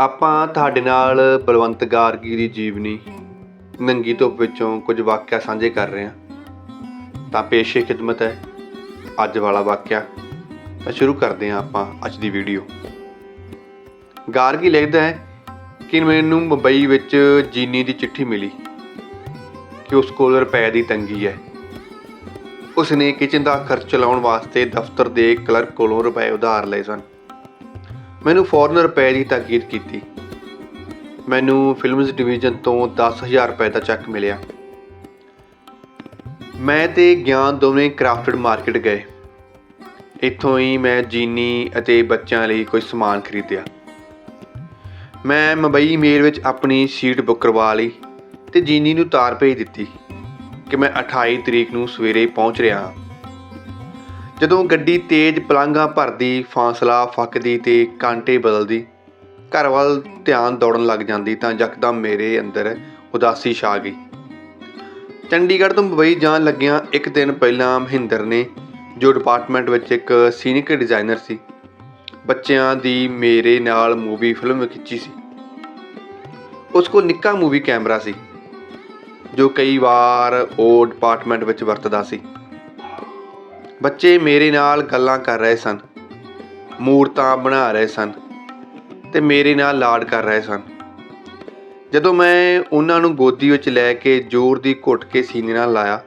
ਆਪਾਂ ਤੁਹਾਡੇ ਨਾਲ ਬਲਵੰਤ ਗਾਰਗੀ ਦੀ ਜੀਵਨੀ ਨੰਗੀ ਧੁੱਪ ਵਿੱਚੋਂ ਕੁਝ ਵਾਕਿਆ ਸਾਂਝੇ ਕਰ ਰਹੇ ਹਾਂ। ਤਾਂ ਪੇਸ਼ੇ ਖਿਦਮਤ ਹੈ ਅੱਜ ਵਾਲਾ ਵਾਕਿਆ। ਤਾਂ ਸ਼ੁਰੂ ਕਰਦੇ ਹਾਂ ਆਪਾਂ ਅੱਜ ਦੀ ਵੀਡੀਓ। ਗਾਰਗੀ ਲਿਖਦਾ ਹੈ ਕਿ ਮੈਨੂੰ ਮੁੰਬਈ ਵਿੱਚ ਜੀਨੀ ਦੀ ਚਿੱਠੀ ਮਿਲੀ ਕਿ ਉਸ ਕੋਲ ਰੁਪਏ ਦੀ ਤੰਗੀ ਹੈ। ਉਸ ਨੇ ਕਿਚਨ ਦਾ ਖਰਚ ਚਲਾਉਣ ਵਾਸਤੇ ਦਫ਼ਤਰ ਦੇ ਕਲਰਕ ਕੋਲੋਂ ਰੁਪਏ ਉਧਾਰ ਲਏ ਸਨ। ਮੈਨੂੰ ਫੌਰਨ ਰੁਪਏ ਦੀ ਤਾਕੀਦ ਕੀਤੀ। ਮੈਨੂੰ ਫਿਲਮਜ਼ ਡਿਵੀਜ਼ਨ ਤੋਂ 10000 ਰੁਪਏ ਦਾ ਚੈੱਕ ਮਿਲਿਆ। ਮੈਂ ਤੇ ਗਿਆਨ ਦੋਵੇਂ ਕ੍ਰਾਫਟਡ ਮਾਰਕੀਟ ਗਏ। ਇੱਥੋਂ ਹੀ ਮੈਂ ਜੀਨੀ ਅਤੇ ਬੱਚਿਆਂ ਲਈ ਕੁਝ ਸਮਾਨ ਖਰੀਦਿਆ। ਮੈਂ ਮੁੰਬਈ ਮੇਲ ਵਿੱਚ ਆਪਣੀ ਸੀਟ ਬੁੱਕ ਕਰਵਾ ਲਈ ਤੇ ਜੀਨੀ ਨੂੰ ਤਾਰ ਭੇਜ ਦਿੱਤੀ ਕਿ ਮੈਂ 28 ਤਰੀਕ ਨੂੰ ਸਵੇਰੇ ਪਹੁੰਚ ਰਿਹਾ ਹਾਂ। ਜਦੋਂ ਗੱਡੀ ਤੇਜ਼ ਪਲਾਂਘਾਂ ਭਰਦੀ, ਫਾਸਲਾ ਫੱਕਦੀ ਤੇ ਕਾਂਟੇ ਬਦਲਦੀ, ਘਰ ਵੱਲ ਧਿਆਨ ਦੌੜਨ ਲੱਗ ਜਾਂਦੀ ਤਾਂ ਯਕਦਮ ਮੇਰੇ ਅੰਦਰ ਉਦਾਸੀ ਛਾ ਗਈ। ਚੰਡੀਗੜ੍ਹ ਤੋਂ ਮੁੰਬਈ ਜਾਣ ਲੱਗਿਆਂ ਇੱਕ ਦਿਨ ਪਹਿਲਾਂ ਮਹਿੰਦਰ ਨੇ, ਜੋ ਡਿਪਾਰਟਮੈਂਟ ਵਿੱਚ ਇੱਕ ਸੀਨੀਅਰ ਡਿਜ਼ਾਈਨਰ ਸੀ, ਬੱਚਿਆਂ ਦੀ ਮੇਰੇ ਨਾਲ ਮੂਵੀ ਫਿਲਮ ਖਿੱਚੀ ਸੀ। ਉਸ ਕੋਲ ਨਿੱਕਾ ਮੂਵੀ ਕੈਮਰਾ ਸੀ, ਜੋ ਕਈ ਵਾਰ ਉਹ ਡਿਪਾਰਟਮੈਂਟ ਵਿੱਚ ਵਰਤਦਾ ਸੀ। ਬੱਚੇ ਮੇਰੇ ਨਾਲ ਗੱਲਾਂ ਕਰ ਰਹੇ ਸਨ, ਮੂਰਤਾਂ ਬਣਾ ਰਹੇ ਸਨ ਤੇ ਮੇਰੇ ਨਾਲ ਲਾਡ ਕਰ ਰਹੇ ਸਨ। ਜਦੋਂ ਮੈਂ ਉਹਨਾਂ ਨੂੰ ਗੋਦੀ ਵਿੱਚ ਲੈ ਕੇ ਜ਼ੋਰ ਦੀ ਘੁੱਟ ਕੇ ਸੀਨੇ ਨਾਲ ਲਾਇਆ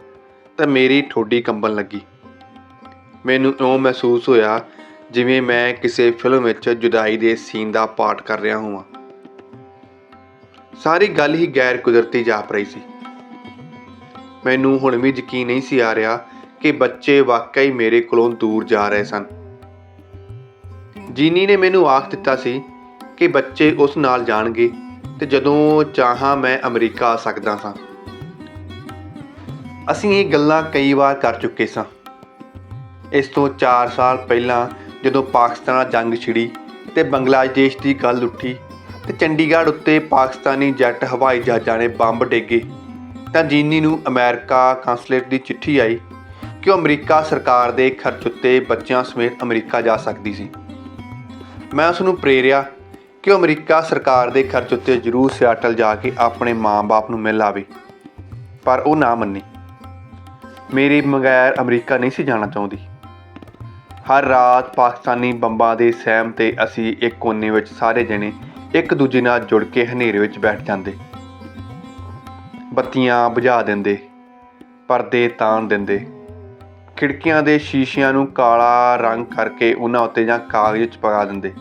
ਤਾਂ ਮੇਰੀ ਠੋਡੀ ਕੰਬਣ ਲੱਗੀ। ਮੈਨੂੰ ਇਉਂ ਮਹਿਸੂਸ ਹੋਇਆ ਜਿਵੇਂ ਮੈਂ ਕਿਸੇ ਫਿਲਮ ਵਿੱਚ ਜੁਦਾਈ ਦੇ ਸੀਨ ਦਾ ਪਾਠ ਕਰ ਰਿਹਾ ਹਾਂ ਸਾਰੀ ਗੱਲ ਹੀ ਗੈਰ ਕੁਦਰਤੀ ਜਾਪ ਰਹੀ ਸੀ। ਮੈਨੂੰ ਹੁਣ ਵੀ ਯਕੀਨ ਨਹੀਂ ਸੀ ਆ ਰਿਹਾ ਕਿ ਬੱਚੇ ਵਾਕਈ ਮੇਰੇ ਕੋਲੋਂ ਦੂਰ ਜਾ ਰਹੇ ਸਨ। ਜੀਨੀ ਨੇ ਮੈਨੂੰ ਆਖ ਦਿੱਤਾ ਸੀ ਕਿ ਬੱਚੇ ਉਸ ਨਾਲ ਜਾਣਗੇ ਤੇ ਜਦੋਂ ਚਾਹਾਂ ਮੈਂ ਅਮਰੀਕਾ ਆ ਸਕਦਾ ਸਾਂ। ਅਸੀਂ ਇਹ ਗੱਲਾਂ ਕਈ ਵਾਰ ਕਰ ਚੁੱਕੇ ਸਾਂ। ਇਸ ਤੋਂ 4 ਸਾਲ ਪਹਿਲਾਂ ਜਦੋਂ ਪਾਕਿਸਤਾਨ ਜੰਗ ਛਿੜੀ ਤੇ ਬੰਗਲਾਦੇਸ਼ ਦੀ ਗੱਲ ਉੱਠੀ ਤੇ ਚੰਡੀਗੜ੍ਹ ਉੱਤੇ ਪਾਕਿਸਤਾਨੀ ਜੈਟ ਹਵਾਈ ਜਹਾਜ਼ਾਂ ਨੇ ਬੰਬ ਡੇਗੇ, ਤਾਂ ਜੀਨੀ ਨੂੰ ਅਮਰੀਕਾ ਕਾਂਸਲੇਟ ਦੀ ਚਿੱਠੀ ਆਈ ਕਿ ਉਹ ਅਮਰੀਕਾ ਸਰਕਾਰ ਦੇ ਖਰਚ ਉੱਤੇ ਬੱਚਿਆਂ ਸਮੇਤ ਅਮਰੀਕਾ ਜਾ ਸਕਦੀ ਸੀ? ਮੈਂ ਉਸ ਨੂੰ ਪ੍ਰੇਰਿਆ ਕਿ ਉਹ ਅਮਰੀਕਾ ਸਰਕਾਰ ਦੇ ਖਰਚ ਉੱਤੇ ਜ਼ਰੂਰ ਸਿਆਟਲ ਜਾ ਕੇ ਆਪਣੇ ਮਾਂ-ਬਾਪ ਨੂੰ ਮਿਲ ਆਵੇ, ਪਰ ਉਹ ਨਾ ਮੰਨੀ। ਮੇਰੀ ਬਗੈਰ ਅਮਰੀਕਾ ਨਹੀਂ ਸੀ ਜਾਣਾ ਚਾਹੁੰਦੀ। ਹਰ ਰਾਤ ਪਾਕਿਸਤਾਨੀ ਬੰਬਾਂ ਦੇ ਸਹਿਮ ਤੇ ਅਸੀਂ ਇੱਕ ਕੋਨੇ ਵਿੱਚ ਸਾਰੇ ਜਣੇ ਇੱਕ ਦੂਜੇ ਨਾਲ ਜੁੜ ਕੇ ਹਨੇਰੇ ਵਿੱਚ ਬੈਠ ਜਾਂਦੇ। ਬੱਤੀਆਂ ਬੁਝਾ ਦਿੰਦੇ, ਪਰਦੇ ਤਾਣ ਦਿੰਦੇ ਖਿੜਕੀਆਂ ਦੇ ਸ਼ੀਸ਼ਿਆਂ ਨੂੰ ਕਾਲਾ ਰੰਗ ਕਰਕੇ ਉਹਨਾਂ ਉੱਤੇ ਜਾਂ ਕਾਗਜ਼ ਚਪਕਾ ਦਿੰਦੇ।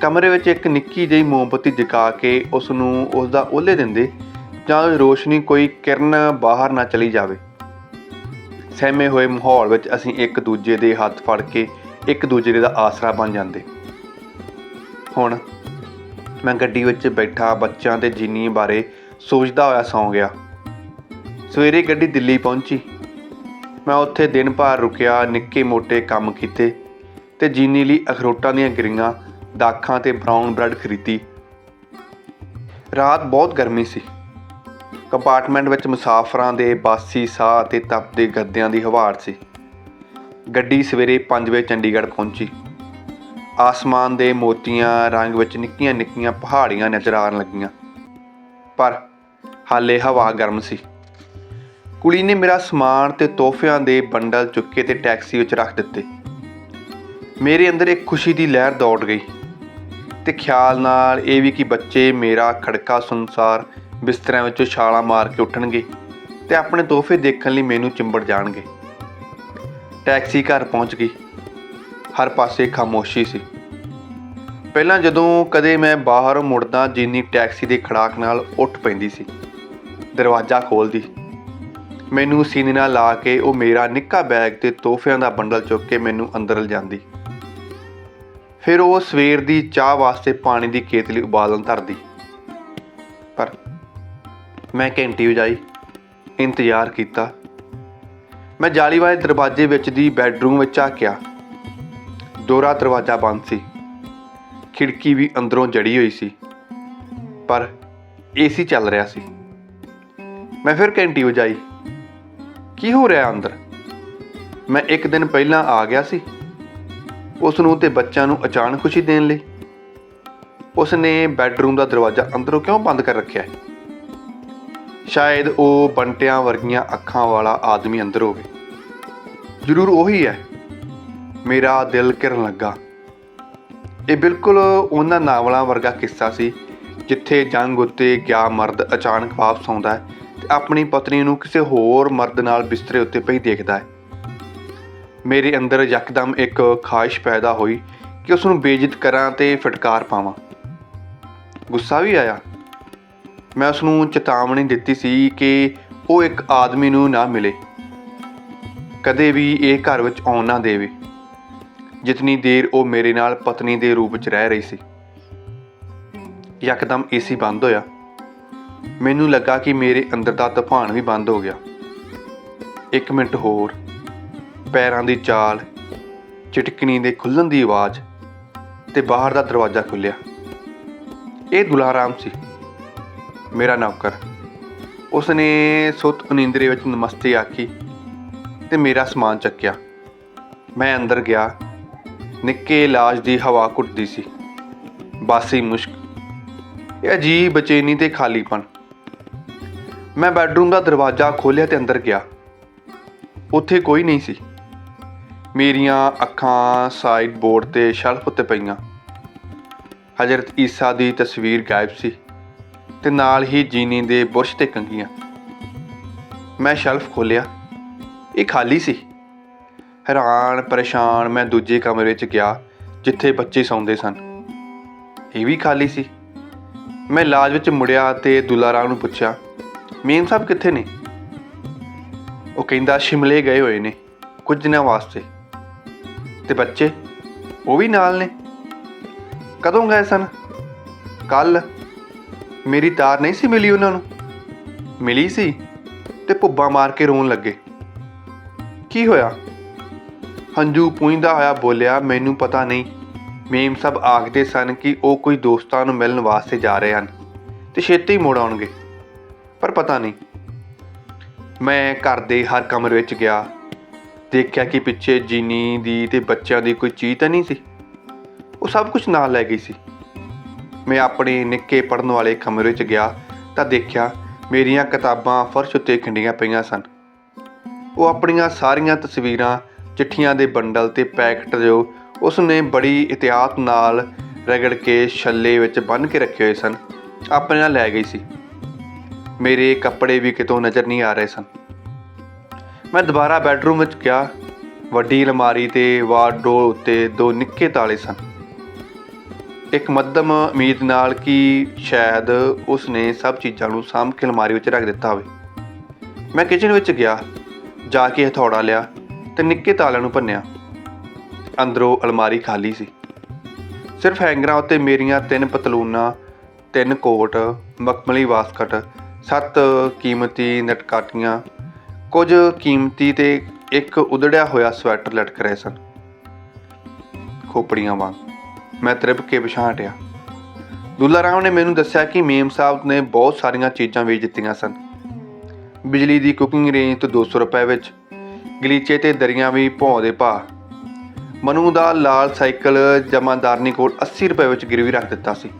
ਕਮਰੇ ਵਿੱਚ ਇੱਕ ਨਿੱਕੀ ਜਿਹੀ ਮੋਮਬੱਤੀ ਜਗਾ ਕੇ ਉਸ ਨੂੰ ਉਸ ਦਾ ਉਹਲੇ ਦਿੰਦੇ, ਜਾਂ ਰੋਸ਼ਨੀ ਕੋਈ ਕਿਰਨ ਬਾਹਰ ਨਾ ਚਲੀ ਜਾਵੇ। ਸਹਿਮੇ ਹੋਏ ਮਾਹੌਲ ਵਿੱਚ ਅਸੀਂ ਇੱਕ ਦੂਜੇ ਦੇ ਹੱਥ ਫੜ ਕੇ ਇੱਕ ਦੂਜੇ ਦਾ ਆਸਰਾ ਬਣ ਜਾਂਦੇ। ਹੁਣ ਮੈਂ ਗੱਡੀ ਵਿੱਚ ਬੈਠਾ ਬੱਚਿਆਂ ਤੇ ਜੀਨੀ ਬਾਰੇ ਸੋਚਦਾ ਹੋਇਆ ਸੌਂ ਗਿਆ। ਸਵੇਰੇ ਗੱਡੀ ਦਿੱਲੀ ਪਹੁੰਚੀ। ਮੈਂ ਉੱਥੇ ਦਿਨ ਭਰ ਰੁਕਿਆ, ਨਿੱਕੇ ਮੋਟੇ ਕੰਮ ਕੀਤੇ ਤੇ ਜੀਨੀ ਲਈ ਅਖਰੋਟਾਂ ਦੀਆਂ ਗਿਰੀਆਂ, ਦਾਖਾਂ ਤੇ ਬਰਾਊਨ ਬ੍ਰੈਡ ਖਰੀਦੀ। ਰਾਤ ਬਹੁਤ ਗਰਮੀ ਸੀ। ਕੰਪਾਰਟਮੈਂਟ ਵਿੱਚ ਮੁਸਾਫਰਾਂ ਦੇ ਬਾਸੀ ਸਾਹ ਤੇ ਤਪਦੇ ਗੱਦਿਆਂ ਦੀ ਹਵਾੜ ਸੀ। ਗੱਡੀ ਸਵੇਰੇ 5 ਵਜੇ ਚੰਡੀਗੜ੍ਹ ਪਹੁੰਚੀ। ਆਸਮਾਨ ਦੇ ਮੋਤੀਆਂ ਰੰਗ ਵਿੱਚ ਨਿੱਕੀਆਂ ਨਿੱਕੀਆਂ ਪਹਾੜੀਆਂ ਨਜ਼ਰ ਆਉਣ ਲੱਗੀਆਂ। ਪਰ ਹਾਲੇ ਹਵਾ ਗਰਮ ਸੀ। ਕੁੜੀ ਨੇ ਮੇਰਾ ਸਮਾਨ ਤੇ ਤੋਹਫਿਆਂ ਦੇ ਬੰਡਲ ਚੁੱਕੇ ਤੇ ਟੈਕਸੀ ਵਿੱਚ ਰੱਖ ਦਿੱਤੇ। ਮੇਰੇ ਅੰਦਰ ਇੱਕ ਖੁਸ਼ੀ ਦੀ ਲਹਿਰ ਦੌੜ ਗਈ ਤੇ ਖਿਆਲ ਨਾਲ ਇਹ ਵੀ ਕਿ ਬੱਚੇ ਮੇਰਾ ਖੜਕਾ ਸੰਸਾਰ ਬਿਸਤਰਿਆਂ ਵਿੱਚੋਂ ਛਾਲਾਂ ਮਾਰ ਕੇ ਉੱਠਣਗੇ ਤੇ ਆਪਣੇ ਤੋਹਫੇ ਦੇਖਣ ਲਈ ਮੈਨੂੰ ਚਿੰਬੜ ਜਾਣਗੇ। ਟੈਕਸੀ ਘਰ ਪਹੁੰਚ ਗਈ। ਹਰ ਪਾਸੇ ਖਾਮੋਸ਼ੀ ਸੀ। ਪਹਿਲਾਂ ਜਦੋਂ ਕਦੇ ਮੈਂ ਬਾਹਰ ਮੁੜਦਾ, ਜਿੰਨੀ ਟੈਕਸੀ ਦੇ ਖੜਾਕ ਨਾਲ ਉੱਠ ਪੈਂਦੀ ਸੀ, ਦਰਵਾਜ਼ਾ ਖੋਲਦੀ ਮੈਨੂੰ ਸੀਨੇ ਨਾਲ ਲਾ ਕੇ ਉਹ ਮੇਰਾ ਨਿੱਕਾ ਬੈਗ ਤੇ ਤੋਹਫਿਆਂ ਦਾ ਬੰਡਲ ਚੁੱਕ ਕੇ ਮੈਨੂੰ ਅੰਦਰ ਲਿਜਾਂਦੀ ਫਿਰ ਉਹ ਸਵੇਰ ਦੀ ਚਾਹ ਵਾਸਤੇ ਪਾਣੀ ਦੀ ਕੇਤਲੀ ਉਬਾਲਣ ਧਰਦੀ। ਪਰ ਮੈਂ ਘੰਟੀ ਵਜਾਈ, ਇੰਤਜ਼ਾਰ ਕੀਤਾ। ਮੈਂ ਜਾਲੀ ਵਾਲੇ ਦਰਵਾਜ਼ੇ ਵਿੱਚ ਦੀ ਬੈੱਡਰੂਮ ਵਿੱਚ ਝਾਕਿਆ। ਦੋਰਾ ਦਰਵਾਜ਼ਾ ਬੰਦ ਸੀ। ਖਿੜਕੀ ਵੀ ਅੰਦਰੋਂ ਜੜੀ ਹੋਈ ਸੀ। ਪਰ ਏਸੀ ਚੱਲ ਰਿਹਾ ਸੀ। ਮੈਂ ਫਿਰ ਘੰਟੀ ਵਜਾਈ। ਕੀ ਹੋ ਰਿਹਾ ਅੰਦਰ? ਮੈਂ ਇੱਕ ਦਿਨ ਪਹਿਲਾਂ ਆ ਗਿਆ ਸੀ। ਉਸ ਨੂੰ ਤੇ ਬੱਚਿਆਂ ਨੂੰ ਅਚਾਨਕ ਖੁਸ਼ੀ ਦੇਣ ਲਈ। ਉਸਨੇ ਬੈੱਡਰੂਮ ਦਾ ਦਰਵਾਜ਼ਾ ਅੰਦਰੋਂ ਕਿਉਂ ਬੰਦ ਕਰ ਰੱਖਿਆ ਹੈ? ਸ਼ਾਇਦ ਉਹ ਬੰਟਿਆਂ ਵਰਗੀਆਂ ਅੱਖਾਂ ਵਾਲਾ ਆਦਮੀ ਅੰਦਰ ਹੋਵੇ। ਜ਼ਰੂਰ ਉਹੀ ਹੈ। ਮੇਰਾ ਦਿਲ ਘਿਰਨ ਲੱਗਾ। ਇਹ ਬਿਲਕੁਲ ਉਹਨਾਂ ਨਾਵਲਾਂ ਵਰਗਾ ਕਿੱਸਾ ਸੀ, ਜਿੱਥੇ ਜੰਗ ਉੱਤੇ ਗਿਆ ਮਰਦ ਅਚਾਨਕ ਵਾਪਸ ਆਉਂਦਾ ਹੈ ਆਪਣੀ ਪਤਨੀ ਨੂੰ ਕਿਸੇ ਹੋਰ ਮਰਦ ਨਾਲ ਬਿਸਤਰੇ ਉੱਤੇ ਪਈ ਦੇਖਦਾ ਹੈ। ਮੇਰੇ ਅੰਦਰ ਯਕਦਮ ਇੱਕ ਖਾਹਿਸ਼ ਪੈਦਾ ਹੋਈ ਕਿ ਉਸ ਨੂੰ ਬੇਇੱਜ਼ਤ ਕਰਾਂ ਤੇ ਫਟਕਾਰ ਪਾਵਾਂ। ਗੁੱਸਾ ਵੀ ਆਇਆ। ਮੈਂ ਉਸ ਨੂੰ ਚੇਤਾਵਨੀ ਦਿੱਤੀ ਸੀ ਕਿ ਉਹ ਇੱਕ ਆਦਮੀ ਨੂੰ ਨਾ ਮਿਲੇ। ਕਦੇ ਵੀ ਇਹ ਘਰ ਵਿੱਚ ਆਉਣ ਨਾ ਦੇਵੇ। ਜਿਤਨੀ ਦੇਰ ਉਹ ਮੇਰੇ ਨਾਲ ਪਤਨੀ ਦੇ ਰੂਪ ਵਿੱਚ ਰਹਿ ਰਹੀ ਸੀ। ਯਕਦਮ ਏਸੀ ਬੰਦ ਹੋਇਆ। ਮੈਨੂੰ ਲੱਗਾ ਕਿ ਮੇਰੇ ਅੰਦਰ ਦਾ ਤੂਫਾਨ ਵੀ ਬੰਦ ਹੋ ਗਿਆ। ਇੱਕ ਮਿੰਟ ਹੋਰ। ਪੈਰਾਂ ਦੀ ਚਾਲ, ਚਟਕਣੀ ਦੇ ਖੁੱਲਣ ਦੀ ਆਵਾਜ਼ ਤੇ ਬਾਹਰ ਦਾ ਦਰਵਾਜ਼ਾ ਖੁੱਲਿਆ ਇਹ ਦੁਲਾਰਾਮ ਸੀ। ਮੇਰਾ ਨੌਕਰ। ਉਸਨੇ ਸੁੱਤ ਅਨਿੰਦਰੇ ਵਿੱਚ ਨਮਸਤੇ ਆਖੀ ਤੇ ਮੇਰਾ ਸਮਾਨ ਚੱਕਿਆ। ਮੈਂ ਅੰਦਰ ਗਿਆ। ਨਿੱਕੇ ਲਾਜ ਦੀ ਹਵਾ ਘੁੱਟਦੀ ਸੀ। ਬਾਸੀ ਮੁਸ਼ਕ ਇਹ ਅਜੀਬ ਬੇਚੈਨੀ ਤੇ ਖਾਲੀਪਨ। ਮੈਂ ਬੈੱਡਰੂਮ ਦਾ ਦਰਵਾਜ਼ਾ ਖੋਲ੍ਹਿਆ ਤੇ ਅੰਦਰ ਗਿਆ। ਉੱਥੇ ਕੋਈ ਨਹੀਂ ਸੀ। ਮੇਰੀਆਂ ਅੱਖਾਂ ਸਾਈਡ ਬੋਰਡ ਤੇ ਸ਼ੈਲਫ ਉੱਤੇ ਪਈਆਂ। ਹਜ਼ਰਤ ਈਸਾ ਦੀ ਤਸਵੀਰ ਗਾਇਬ ਸੀ ਤੇ ਨਾਲ ਹੀ ਜੀਨੀ ਦੇ ਬੁਰਸ਼ ਤੇ ਕੰਗੀਆਂ। ਮੈਂ ਸ਼ੈਲਫ ਖੋਲ੍ਹਿਆ। ਇਹ ਖਾਲੀ ਸੀ। ਹੈਰਾਨ, ਪਰੇਸ਼ਾਨ ਮੈਂ ਦੂਜੇ ਕਮਰੇ 'ਚ ਗਿਆ ਜਿੱਥੇ ਬੱਚੇ ਸੌਂਦੇ ਸਨ। ਇਹ ਵੀ ਖਾਲੀ ਸੀ। ਮੈਂ ਲਾਜ ਵਿੱਚ ਮੁੜਿਆ ਤੇ ਦੁਲਾਰਾਮ ਨੂੰ ਪੁੱਛਿਆ, ਮੇਮ ਸਾਹਿਬ ਕਿੱਥੇ ਨੇ? ਉਹ ਕਹਿੰਦਾ, ਸ਼ਿਮਲੇ ਗਏ ਹੋਏ ਨੇ, ਕੁਝ ਦਿਨਾਂ ਵਾਸਤੇ। ਤੇ ਬੱਚੇ, ਉਹ ਵੀ ਨਾਲ ਨੇ? ਕਦੋਂ ਗਏ ਸਨ? ਕੱਲ ਮੇਰੀ ਤਾਰ ਨਹੀਂ ਸੀ ਮਿਲੀ ਉਹਨਾਂ ਨੂੰ? ਮਿਲੀ ਸੀ ਤੇ ਭੁੱਬਾ ਮਾਰ ਕੇ ਰੋਣ ਲੱਗੇ। ਕੀ ਹੋਇਆ? ਹੰਝੂ ਪੂੰਝਦਾ ਹੋਇਆ ਬੋਲਿਆ, ਮੈਨੂੰ ਪਤਾ ਨਹੀਂ ਮੇਮ ਸਭ ਆਖਦੇ ਸਨ ਕਿ ਉਹ ਕੋਈ ਦੋਸਤਾਂ ਨੂੰ ਮਿਲਣ ਵਾਸਤੇ ਜਾ ਰਹੇ ਹਨ ਤੇ ਛੇਤੀ ਮੁੜ ਆਉਣਗੇ। ਪਰ ਪਤਾ ਨਹੀਂ। ਮੈਂ ਘਰ ਦੇ ਹਰ ਕਮਰੇ ਵਿੱਚ ਗਿਆ। ਦੇਖਿਆ ਕਿ ਪਿੱਛੇ ਜੀਨੀ ਦੀ ਤੇ ਬੱਚਿਆਂ ਦੀ ਕੋਈ ਚੀਜ਼ ਤਾਂ ਨਹੀਂ ਸੀ। ਉਹ ਸਭ ਕੁਝ ਨਾਲ ਲੈ ਗਈ ਸੀ। ਮੈਂ ਆਪਣੇ ਨਿੱਕੇ ਪੜਨ ਵਾਲੇ ਕਮਰੇ ਵਿੱਚ ਗਿਆ ਤਾਂ ਦੇਖਿਆ ਮੇਰੀਆਂ ਕਿਤਾਬਾਂ ਫਰਸ਼ ਉੱਤੇ ਖਿੰਡੀਆਂ ਪਈਆਂ ਸਨ। ਉਹ ਆਪਣੀਆਂ ਸਾਰੀਆਂ ਤਸਵੀਰਾਂ ਚਿੱਠੀਆਂ ਦੇ ਬੰਡਲ ਤੇ ਪੈਕਟ ਜੋ ਉਸ ਨੇ ਬੜੀ ਇਤਿਆਤ ਨਾਲ ਰਗੜ ਕੇ ਛੱਲੇ ਵਿੱਚ ਬੰਨ੍ਹ ਕੇ ਰੱਖੇ ਹੋਏ ਸਨ। ਆਪਣੇ ਨਾਲ ਲੈ ਗਈ ਸੀ। ਮੇਰੇ ਕੱਪੜੇ ਵੀ ਕਿਤੋਂ ਨਜ਼ਰ ਨਹੀਂ ਆ ਰਹੇ ਸਨ। ਮੈਂ ਦੁਬਾਰਾ ਬੈੱਡਰੂਮ ਵਿੱਚ ਗਿਆ। ਵੱਡੀ ਅਲਮਾਰੀ ਤੇ ਵਾਰਡਰੋਬ ਉੱਤੇ ਦੋ ਨਿੱਕੇ ਤਾਲੇ ਸਨ। ਇੱਕ ਮੱਧਮ ਉਮੀਦ ਨਾਲ ਕਿ ਸ਼ਾਇਦ ਉਸ ਨੇ ਸਭ ਚੀਜ਼ਾਂ ਨੂੰ ਸਾਂਭ ਕੇ ਅਲਮਾਰੀ ਵਿੱਚ ਰੱਖ ਦਿੱਤਾ ਹੋਵੇ। ਮੈਂ ਕਿਚਨ ਵਿੱਚ ਗਿਆ। ਜਾ ਕੇ ਹਥੌੜਾ ਲਿਆ ਤੇ ਨਿੱਕੇ ਤਾਲਿਆਂ ਨੂੰ ਭੰਨਿਆ। ਅੰਦਰੋਂ ਅਲਮਾਰੀ ਖਾਲੀ ਸੀ। ਸਿਰਫ ਹੈਂਗਰਾਂ ਉੱਤੇ ਮੇਰੀਆਂ ਤਿੰਨ ਪਤਲੂਨਾਂ, ਤਿੰਨ ਕੋਟ, ਮਖਮਲੀ ਵਾਸਕਟ, ਸੱਤ ਕੀਮਤੀ ਨਟਕਾਟੀਆਂ, ਕੁਝ ਕੀਮਤੀ ਤੇ ਇੱਕ ਉਧੜਿਆ ਹੋਇਆ ਸਵੈਟਰ ਲਟਕ ਰਹੇ ਸਨ। ਖੋਪੜੀਆਂ ਵਾਂਗ ਮੈਂ ਤ੍ਰਿਪ ਕੇ ਪਛਾਣਿਆ ਦੁੱਲਾ ਰਾਮ ਨੇ ਮੈਨੂੰ ਦੱਸਿਆ ਕਿ ਮੇਮ ਸਾਹਿਬ ਨੇ ਬਹੁਤ ਸਾਰੀਆਂ ਚੀਜ਼ਾਂ ਵੇਚ ਦਿੱਤੀਆਂ ਸਨ। ਬਿਜਲੀ ਦੀ ਕੁਕਿੰਗ ਰੇਂਜ ਤੋਂ 200 ਰੁਪਏ ਵਿੱਚ, ਗਲੀਚੇ ਤੇ ਦਰੀਆਂ ਵੀ ਭੌਂ ਦੇ ਭਾਅ। ਮਨੂ ਦਾ ਲਾਲ ਸਾਈਕਲ ਜਮਾਦਾਰਨੀ ਕੋਲ 80 ਰੁਪਏ ਵਿੱਚ ਗਿਰਵੀ ਰੱਖ ਦਿੱਤਾ ਸੀ।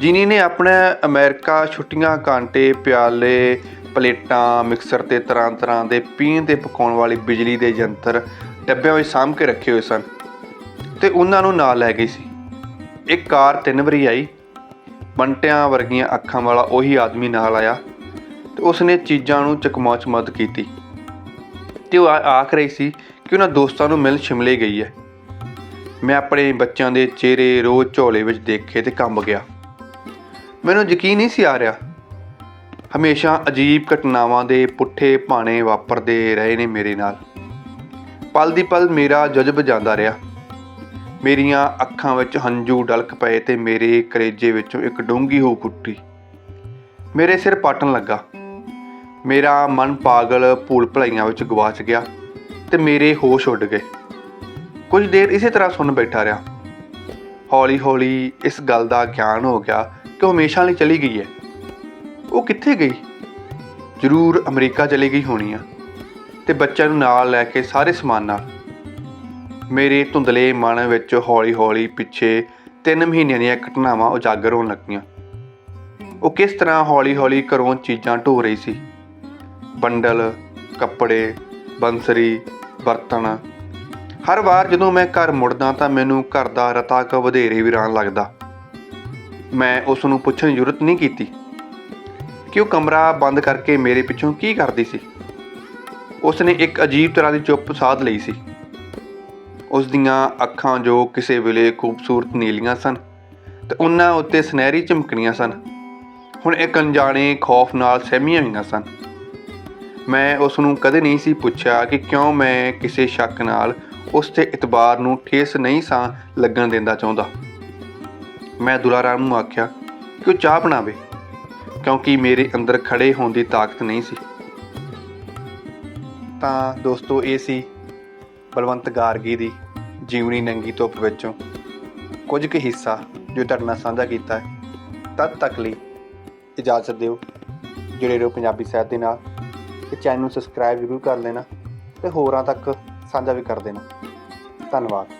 ਜਿਨੀ ਨੇ ਆਪਣੇ ਅਮਰੀਕਾ ਛੁੱਟੀਆਂ ਕਾਂਟੇ, ਪਿਆਲੇ ਪਲੇਟਾਂ, ਮਿਕਸਰ ਤੇ ਤਰ੍ਹਾਂ ਤਰ੍ਹਾਂ ਦੇ ਪੀਣ ਤੇ ਪਕਾਉਣ ਵਾਲੀ ਬਿਜਲੀ ਦੇ ਯੰਤਰ ਡੱਬਿਆਂ ਵਿੱਚ ਸਾਂਭ ਕੇ ਰੱਖੇ ਹੋਏ ਸਨ ਤੇ ਉਹਨਾਂ ਨੂੰ ਨਾਲ ਲੈ ਗਈ ਸੀ। ਇੱਕ ਕਾਰ ਤਿੰਨ ਵਾਰੀ ਆਈ, ਬੰਟਿਆਂ ਵਰਗੀਆਂ ਅੱਖਾਂ ਵਾਲਾ ਉਹੀ ਆਦਮੀ ਨਾਲ ਆਇਆ ਤੇ ਉਸਨੇ ਚੀਜ਼ਾਂ ਨੂੰ ਚਕਮਾਚ ਮਦਦ ਕੀਤੀ। ਤੇ ਉਹ ਆਖ ਰਹੀ ਸੀ ਕਿ ਉਹਨਾਂ ਦੋਸਤਾਂ ਨੂੰ ਮਿਲ ਸ਼ਿਮਲੇ ਗਈ ਹੈ। ਮੈਂ ਆਪਣੇ ਬੱਚਿਆਂ ਦੇ ਚਿਹਰੇ, ਰੋਜ਼ ਝੋਲੇ ਵਿੱਚ ਦੇਖੇ ਤੇ ਕੰਬ ਗਿਆ। ਮੈਨੂੰ ਯਕੀਨ ਨਹੀਂ ਸੀ ਆ ਰਿਹਾ। ਹਮੇਸ਼ਾ ਅਜੀਬ ਘਟਨਾਵਾਂ ਦੇ ਪੁੱਠੇ ਭਾਣੇ ਵਾਪਰਦੇ ਰਹੇ ਨੇ ਮੇਰੇ ਨਾਲ। ਪਲ ਦੀ ਪਲ ਮੇਰਾ ਜਜ਼ਬ ਜਾਂਦਾ ਰਿਹਾ। ਮੇਰੀਆਂ ਅੱਖਾਂ ਵਿੱਚ ਹੰਝੂ ਡਲਕ ਪਏ ਤੇ ਮੇਰੇ ਕਰੇਜੇ ਵਿੱਚੋਂ ਇੱਕ ਡੂੰਗੀ ਹੋ ਕੁੱਟੀ ਮੇਰੇ ਸਿਰ ਪਾਟਣ ਲੱਗਾ। ਮੇਰਾ ਮਨ ਪਾਗਲ ਭੂਲ ਭਲਾਈਆਂ ਵਿੱਚ ਗਵਾਚ ਗਿਆ। ਤੇ ਮੇਰੇ ਹੋਸ਼ ਉੱਡ ਗਏ। ਕੁਝ ਦੇਰ ਇਸੇ ਤਰ੍ਹਾਂ ਸੁਣ ਬੈਠਾ ਰਿਹਾ। ਹੌਲੀ-ਹੌਲੀ ਇਸ ਗੱਲ ਦਾ ਗਿਆਨ ਹੋ ਗਿਆ ਕਿ ਉਹ ਹਮੇਸ਼ਾ ਲਈ ਚਲੀ ਗਈ ਹੈ। ਉਹ ਕਿੱਥੇ ਗਈ? ਜ਼ਰੂਰ ਅਮਰੀਕਾ ਚਲੀ ਗਈ ਹੋਣੀ ਆ ਤੇ ਬੱਚਿਆਂ ਨੂੰ ਨਾਲ ਲੈ ਕੇ ਸਾਰੇ ਸਮਾਨ ਨਾਲ। ਮੇਰੇ ਧੁੰਦਲੇ ਮਨ ਵਿੱਚ ਹੌਲੀ-ਹੌਲੀ ਪਿੱਛੇ 3 ਮਹੀਨਿਆਂ ਦੀਆਂ ਘਟਨਾਵਾਂ ਉਜਾਗਰ ਹੋਣ ਲੱਗੀਆਂ। ਉਹ ਕਿਸ ਤਰ੍ਹਾਂ ਹੌਲੀ-ਹੌਲੀ ਘਰੋਂ ਚੀਜ਼ਾਂ ਢੋ ਰਹੀ ਸੀ? ਬੰਡਲ, ਕੱਪੜੇ, ਬੰਸਰੀ ਬਰਤਨ ਹਰ ਵਾਰ ਜਦੋਂ ਮੈਂ ਘਰ ਮੁੜਦਾ ਤਾਂ ਮੈਨੂੰ ਘਰ ਦਾ ਰਤਾ ਕ ਵਧੇਰੇ ਵੀਰਾਨ ਲੱਗਦਾ। ਮੈਂ ਉਸ ਨੂੰ ਪੁੱਛਣ ਦੀ ਜ਼ਰੂਰਤ ਨਹੀਂ ਕੀਤੀ। ਕਿ ਉਹ ਕਮਰਾ ਬੰਦ ਕਰਕੇ ਮੇਰੇ ਪਿੱਛੋਂ ਕੀ ਕਰਦੀ ਸੀ? ਉਸ ਨੇ ਇੱਕ ਅਜੀਬ ਤਰ੍ਹਾਂ ਦੀ ਚੁੱਪ ਸਾਧ ਲਈ ਸੀ। ਉਸ ਦੀਆਂ ਅੱਖਾਂ ਜੋ ਕਿਸੇ ਵੇਲੇ ਖੂਬਸੂਰਤ ਨੀਲੀਆਂ ਸਨ ਤੇ ਉਹਨਾਂ ਉੱਤੇ ਸੁਨਹਿਰੀ ਚਮਕਣੀਆਂ ਸਨ। ਹੁਣ ਇੱਕ ਅਣਜਾਣੇ ਖੌਫ ਨਾਲ ਸਹਿਮੀਆਂ ਹੋਈਆਂ ਸਨ। ਮੈਂ ਉਸ ਨੂੰ ਕਦੇ ਨਹੀਂ ਸੀ ਪੁੱਛਿਆ ਕਿ ਕਿਉਂ ਮੈਂ ਕਿਸੇ ਸ਼ੱਕ ਨਾਲ ਉਸ ਦੇ ਇਤਬਾਰ ਨੂੰ ਠੇਸ ਨਹੀਂ ਸਾਂ ਲੱਗਣ ਦੇਣਾ ਚਾਹੁੰਦਾ। ਮੈਂ ਦੁਲਾਰਾਮ ਨੂੰ ਆਖਿਆ ਕਿ ਉਹ ਚਾਹ ਬਣਾਵੇ? ਕਿਉਂਕਿ ਮੇਰੇ ਅੰਦਰ ਖੜੇ ਹੋਣ ਦੀ ਤਾਕਤ ਨਹੀਂ ਸੀ। ਤਾਂ ਦੋਸਤੋ, ਇਹ ਸੀ ਬਲਵੰਤ ਗਾਰਗੀ ਦੀ ਜੀਵਨੀ ਨੰਗੀ ਧੁੱਪ ਵਿੱਚੋਂ ਕੁਝ ਕੁ ਹਿੱਸਾ ਜੋ ਤੁਹਾਡੇ ਨਾਲ ਸਾਂਝਾ ਕੀਤਾ ਹੈ। ਤਦ ਤੱਕ ਲਈ ਇਜਾਜ਼ਤ ਦਿਓ। ਜੁੜੇ ਰਹੋ ਪੰਜਾਬੀ ਸਾਹਿਤ ਦੇ ਨਾਲ। ਤੇ ਚੈਨਲ ਨੂੰ ਸਬਸਕ੍ਰਾਈਬ ਜ਼ਰੂਰ ਕਰ ਲੈਣਾ ਤੇ ਹੋਰਾਂ ਤੱਕ ਸਾਂਝਾ ਵੀ ਕਰ ਦੇਣਾ। ਧੰਨਵਾਦ।